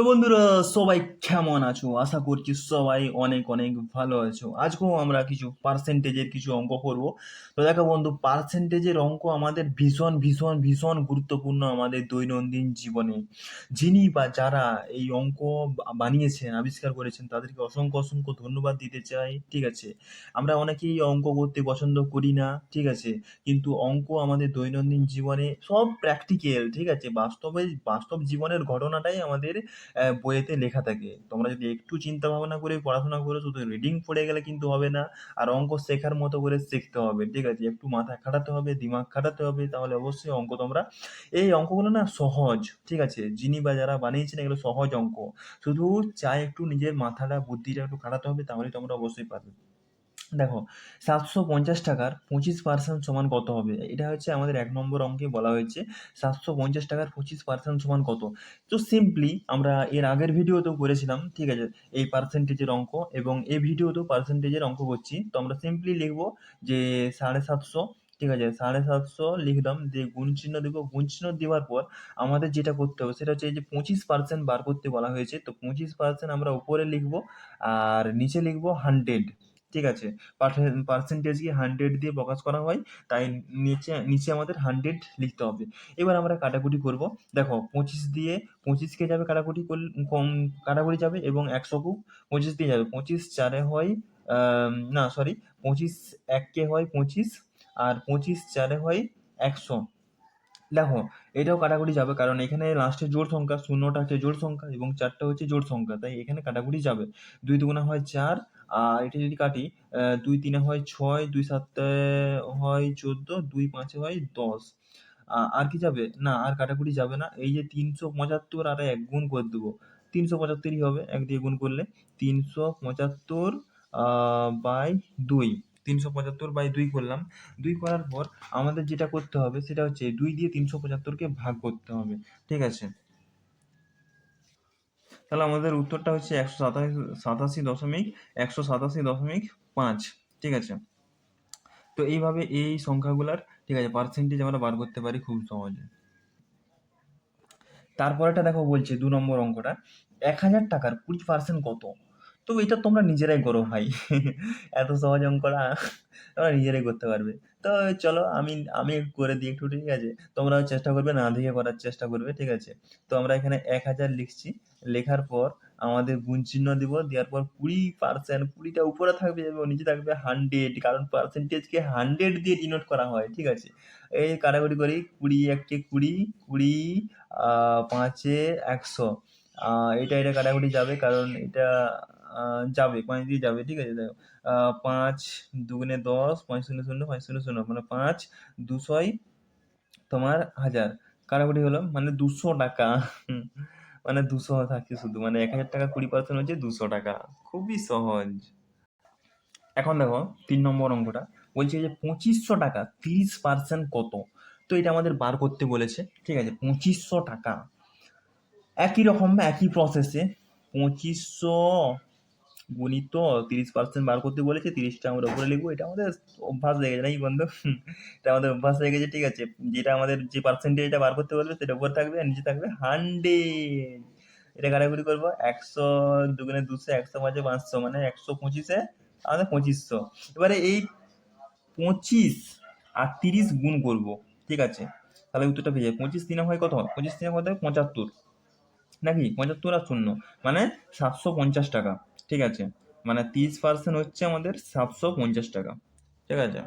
তো বন্ধুরা, সবাই কেমন আছো? আশা করছি সবাই অনেক অনেক ভালো আছো। আজকেও আমরা কিছু পার্সেন্টেজের কিছু অঙ্ক করব। তো দেখো বন্ধু পার্সেন্টেজের অঙ্ক আমাদের ভীষণ ভীষণ ভীষণ গুরুত্বপূর্ণ আমাদের দৈনন্দিন জীবনে। যিনি বা যারা এই অঙ্ক বানিয়েছেন, আবিষ্কার করেছেন, তাদেরকে অসংখ্য অসংখ্য ধন্যবাদ দিতে চাই, ঠিক আছে? আমরা অনেকেই অঙ্ক করতে পছন্দ করি না, ঠিক আছে? কিন্তু অঙ্ক আমাদের দৈনন্দিন জীবনে সব প্র্যাকটিক্যাল ঠিক আছে? বাস্তবে, বাস্তব জীবনের ঘটনাটাই আমাদের বইয়েতে লেখা থাকে। তোমরা যদি একটু চিন্তা ভাবনা করে পড়াশোনা করে শুধু রিডিং পড়ে গেলে কিন্তু হবে না, আর অঙ্ক শেখার মতো করে শিখতে হবে, ঠিক আছে? একটু মাথা খাটাতে হবে, দিমাগ খাটাতে হবে, তাহলে অবশ্যই অঙ্ক তোমরা, এই অঙ্কগুলো না সহজ, ঠিক আছে? যিনি বা যারা বানিয়েছেন, এগুলো সহজ অঙ্ক। শুধু চাই একটু নিজের মাথাটা, বুদ্ধিটা একটু খাটাতে হবে তাহলে তোমরা অবশ্যই পারবে। দেখো, সাতশো পঞ্চাশ টাকার পঁচিশ পার্সেন্ট সমান কত হবে? এটা হচ্ছে আমাদের এক নম্বর অঙ্কে বলা হয়েছে, সাতশো পঞ্চাশ টাকার পঁচিশ পার্সেন্ট সমান কত? তো সিম্পলি আমরা এর আগের ভিডিওতেও করেছিলাম, ঠিক আছে? এই পার্সেন্টেজের অঙ্ক এবং এই ভিডিওতেও পার্সেন্টেজের অঙ্ক করছি। তো আমরা সিম্পলি লিখব যে সাড়ে সাতশো, ঠিক আছে? সাড়ে সাতশো লিখলাম, দিয়ে গুণ চিহ্ন দেবো। গুণ চিহ্ন দেওয়ার পর আমাদের যেটা করতে হবে, সেটা হচ্ছে এই যে পঁচিশ পার্সেন্ট বার করতে বলা হয়েছে। তো পঁচিশ পার্সেন্ট আমরা উপরে লিখব আর নিচে লিখব হান্ড্রেড ঠিক আছে? পার্সেন্টেজকে হান্ড্রেড দিয়ে প্রকাশ করা হয়, তাই নিচে নিচে আমাদের হান্ড্রেড লিখতে হবে। এবার আমরা কাটাকুটি করব। দেখো, পঁচিশ দিয়ে পঁচিশকে যাবে কাটাকুটি করলে, কম, কাটাকুটি যাবে এবং একশোকেও পঁচিশ দিয়ে যাবে। পঁচিশ চারে হয় না সরি পঁচিশ এককে হয় পঁচিশ, আর পঁচিশ চারে হয় একশো। দেখো, এটাও কাটাকুটি যাবে, কারণ এখানে লাস্টে জোড় সংখ্যা শূন্যটা হচ্ছে জোড় সংখ্যা এবং চারটা হচ্ছে জোড় সংখ্যা, তাই এখানে কাটাকুটি যাবে। দুই দুগুণা হয় চার, আর এটা যদি কাটি দুই তিনে হয় ছয়, দুই সাতে হয় চোদ্দ, দুই পাঁচে হয় দশ। আর কি যাবে? না, আর কাটাকুটি যাবে না। এই যে তিনশো পঁচাত্তর আর এক গুণ করে দেবো। তিনশো পঁচাত্তরই হবে, এক দিয়ে গুণ করলে তিনশো পঁচাত্তর বাই দুই। তিনশো পঁচাত্তর বাই দুই করলাম। দুই করার পর আমাদের যেটা করতে হবে সেটা হচ্ছে দুই দিয়ে তিনশো পঁচাত্তরকে ভাগ করতে হবে, ঠিক আছে? তাহলে আমাদের উত্তরটা হচ্ছে একশো সাতাশি সাতাশি দশমিক, একশো সাতাশি দশমিক পাঁচ, ঠিক আছে? তো এইভাবে এই সংখ্যাগুলার, ঠিক আছে পার্সেন্টেজ আমরা বার করতে পারি খুব সহজে। তারপরেটা দেখো বলছে দু নম্বর অঙ্কটা, এক হাজার টাকার কুড়ি পার্সেন্ট কত? তো এটা তোমরা নিজেরাই করো ভাই। এত সহজ অঙ্কটা তোমরা নিজেরাই করতে পারবে। তো চলো আমি আমি করে দিই একটু, ঠিক আছে? তোমরাও চেষ্টা করবে, না দেখে করার চেষ্টা করবে, ঠিক আছে? তো আমরা এখানে এক হাজার লিখছি। লেখার পর আমাদের গুণ চিহ্ন দিব, দেওয়ার পর কুড়ি পার্সেন্ট কুড়িটা উপরে থাকবে এবং নিচে থাকবে হান্ড্রেড কারণ পার্সেন্টেজকে হান্ড্রেড দিয়ে ডিনোট করা হয়, ঠিক আছে? এই কাটাকুটি করি, কুড়ি একটি কুড়ি কুড়ি পাঁচে একশো। এটা এটা কাটাকুটি যাবে, কারণ এটা যাবে, পাঁচ দিয়ে যাবে, ঠিক আছে? দেখো পাঁচ দুগুণে দশ, পাঁচ শূন্য শূন্য, পাঁচ শূন্য শূন্য মানে পাঁচ দুশোই তোমার হাজার। কাটাকুটি হলো মানে দুশো টাকা। মানে দুশো থাকছে শুধু মানে এক হাজার টাকা কুড়ি পার্সেন্ট হচ্ছে দুশো টাকা। খুবই সহজ। এখন দেখো, তিন নম্বর অঙ্কটা, বলছে যে পঁচিশশো টাকা, তিরিশ পার্সেন্ট কত? তো এটা আমাদের বার করতে বলেছে, ঠিক আছে? পঁচিশশো টাকা। একই রকম, একই প্রসেসে পঁচিশশো গুণিত তিরিশ পার্সেন্ট বার করতে বলেছে, তিরিশটা আমরা উপরে লিখব, এটা আমাদের অভ্যাস হয়ে গেছে নাকি বন্ধু? এটা আমাদের অভ্যাস হয়ে গেছে, ঠিক আছে। যেটা আমাদের যে পার্সেন্টেজটা বার করতে বলবে সেটা উপরে থাকবে, আর নিচে থাকবে হান্ড্রেড। এটা কাটাকুটি করব, একশো দুগুণে দুশো, একশো পাঁচে পাঁচশো মানে একশো পঁচিশে আমাদের পঁচিশশো। এবারে এই পঁচিশ আর তিরিশ গুণ করব, ঠিক আছে? তাহলে উত্তরটা পেয়ে যাবে, পঁচিশ দিনে হয় কত? পঁচিশ দিনে কত পঁচাত্তর। নাকি? পঁচাত্তর আর শূন্য। মানে সাতশো পঞ্চাশ টাকা। ঠিক আছে? মানে তিরিশ পার্সেন্ট হচ্ছে আমাদের সাতশো পঞ্চাশ টাকা। ঠিক আছে?